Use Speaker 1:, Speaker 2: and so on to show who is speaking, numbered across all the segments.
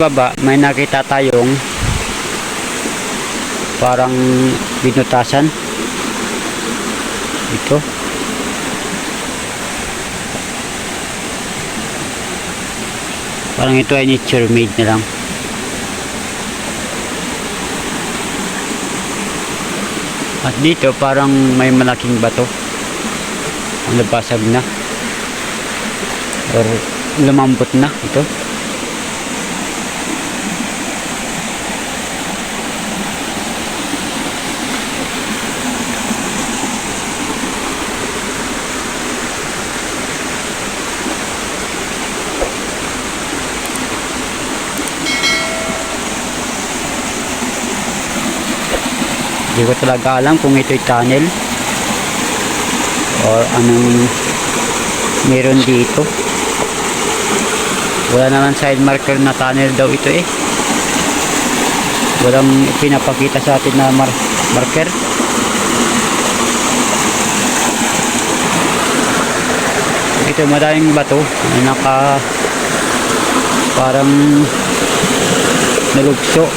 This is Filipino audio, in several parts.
Speaker 1: baba may nakita tayong parang binutasan. Ito. Parang ito ay nature made na lang. At dito parang may malaking bato. Ang nabasag na. Or lumambot na. Ito Hindi ko talaga alam kung ito'y tunnel or anong meron dito. Wala naman side marker na tunnel daw ito eh. Walang pinapakita sa atin na mar marker. Ito madaming bato na naka parang nalugso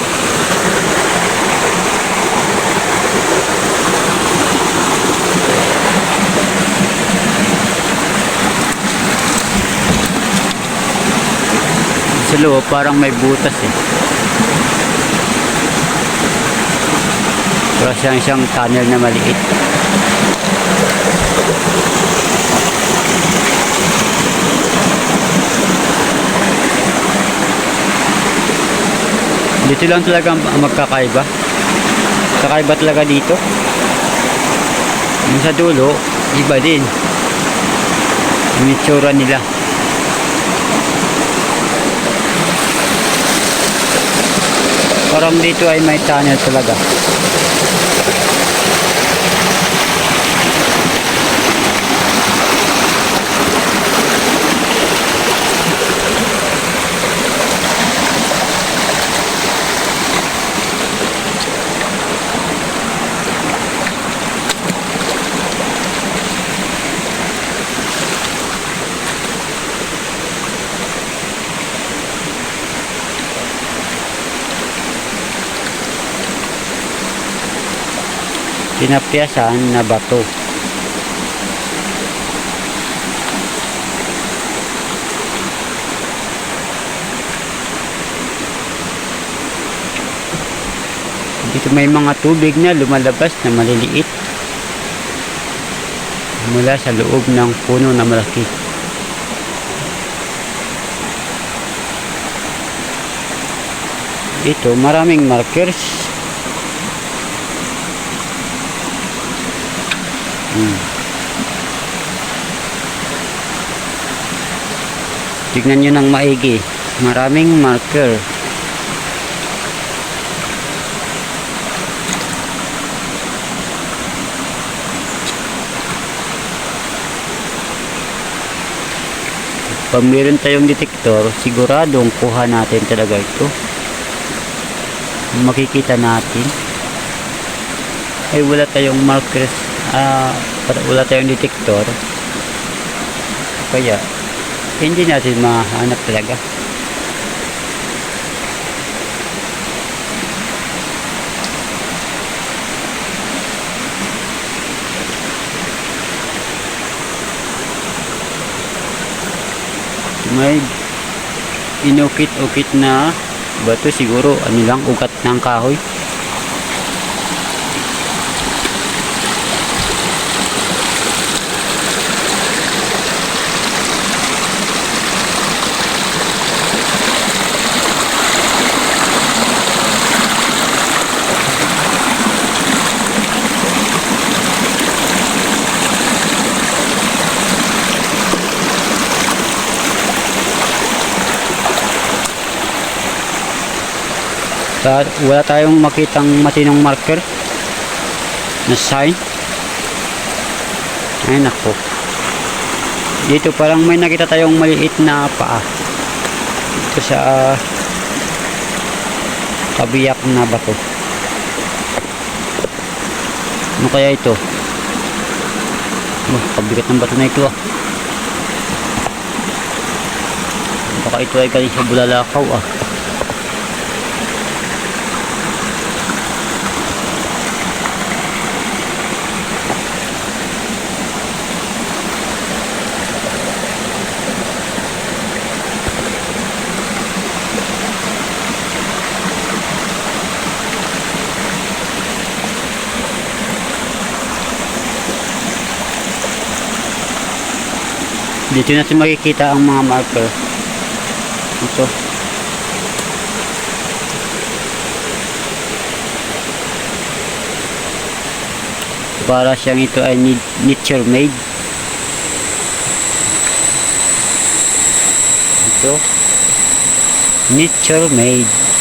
Speaker 1: sa parang may butas eh. Pero siyang siyang tunnel na maliit. Dito lang talaga magkakaiba. Kakaiba talaga dito. Yung sa dulo iba din. Yung nila Parang dito ay may tunnel talaga. Pinapyasan na bato. Dito may mga tubig na lumalabas na maliliit mula sa loob ng puno na malaki. Ito maraming markers Hmm. Tignan nyo ng maigi. Maraming marker. Pag meron tayong detektor, siguradong kuha natin talaga ito. Makikita natin. Ay wala tayong markers ah, wala tayong detector. Kaya hindi natin mahanap talaga. May inukit-ukit na bato siguro ano lang ugat ng kahoy wala tayong makitang matinong marker na sign. Ay nako. Dito parang may nakita tayong maliit na paa. Dito sa ah, kabiyak na bato. Ano kaya ito? Oh, kabigat ng bato na ito ah. Baka ito ay galing sa bulalakaw ah Dito natin makikita ang mga marker. Ito. Para siyang ito ay nature made. Ito. Nature made.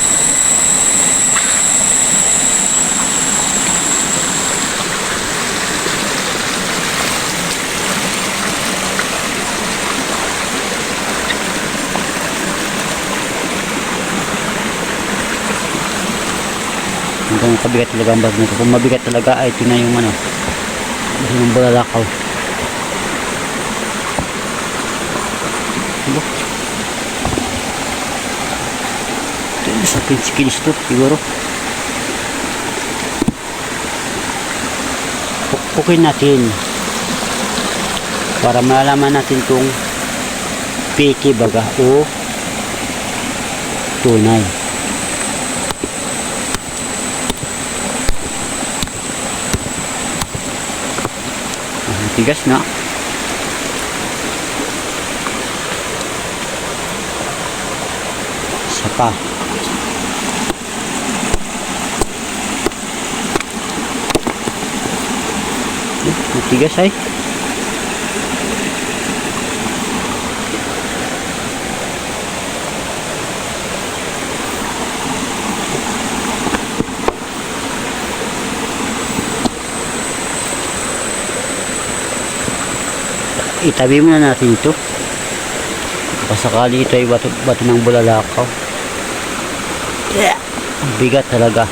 Speaker 1: Kabigat talaga ang bag nito. Kung mabigat talaga ay ito na yung ano. Yung bulalakaw. Diba? Ito sa 15 kilos to siguro. Pukpukin natin. Para malaman natin kung piki baga o tunay. Tigas na. Isa pa. Eh, Matigas ay. Itabi muna natin ito. Pasakali ito ay bato, bato ng bulalakaw. Bigat talaga.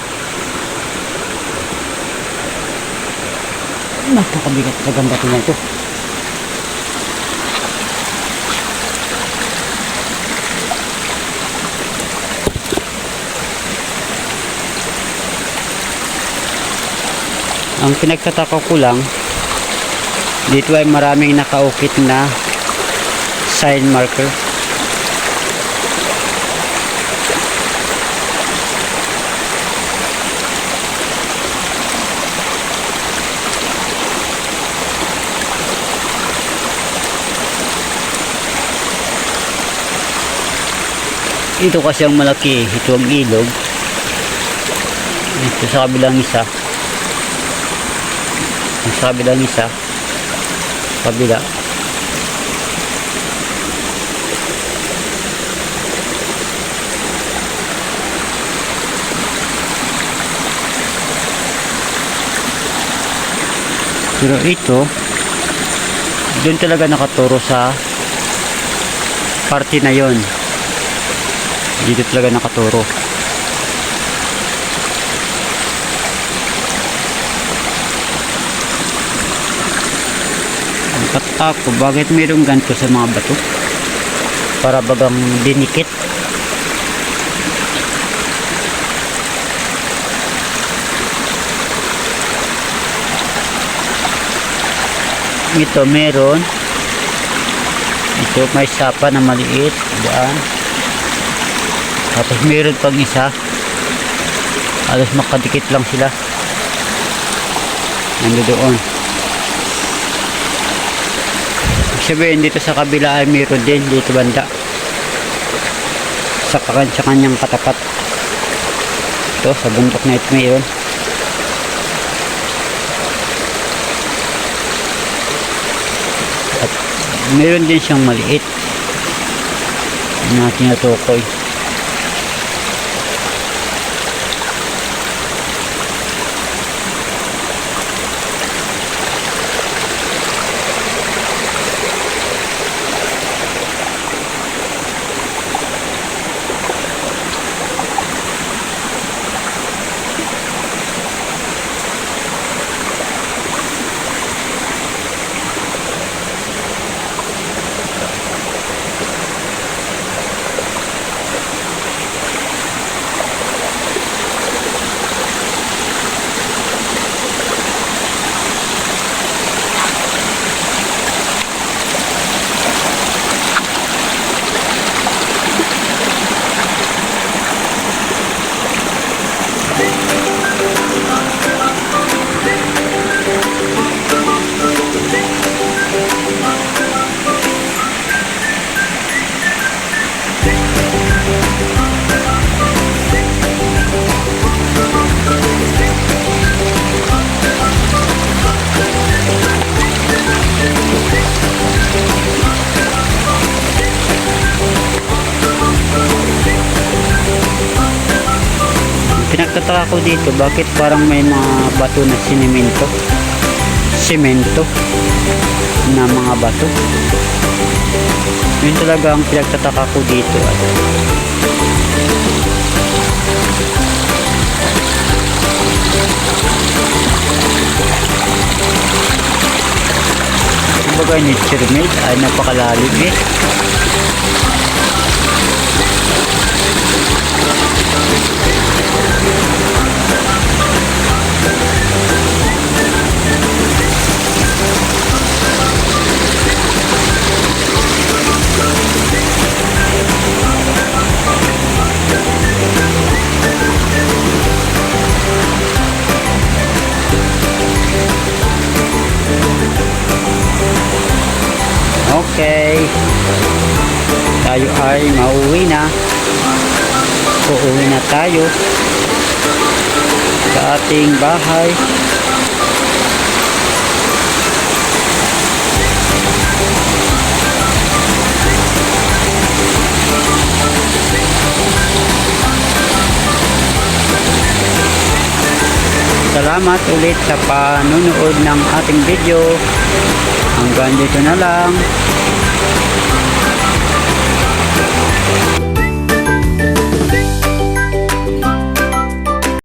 Speaker 1: Napakabigat talaga ang bato na ito. Ang pinagtataka ko lang, dito ay maraming nakaukit na sign marker. Ito kasi ang malaki, ito ang ilog. Ito sa kabilang isa. Sa kabilang isa kabila pero ito doon talaga nakaturo sa parte na yon dito talaga nakaturo ako bakit mayroong ganito sa mga bato? Para bagang dinikit. Ito meron. Ito may sapa na maliit. Daan tapos meron pang isa. Alas makadikit lang sila. Nando doon sabihin dito sa kabila ay meron din dito banda. Sa kanya kanyang katapat. Ito sa bundok na ito mayroon at meron din siyang maliit na tinutukoy Pinagtataka ko dito, bakit parang may mga bato na sinimento? Simento na mga bato. Yun talaga ang pinagtataka ko dito. At Kumbaga nature made ay napakalalim eh. Ay mauwi na. Uuwi na tayo sa ating bahay. Salamat ulit sa panunood ng ating video. Hanggang dito na lang.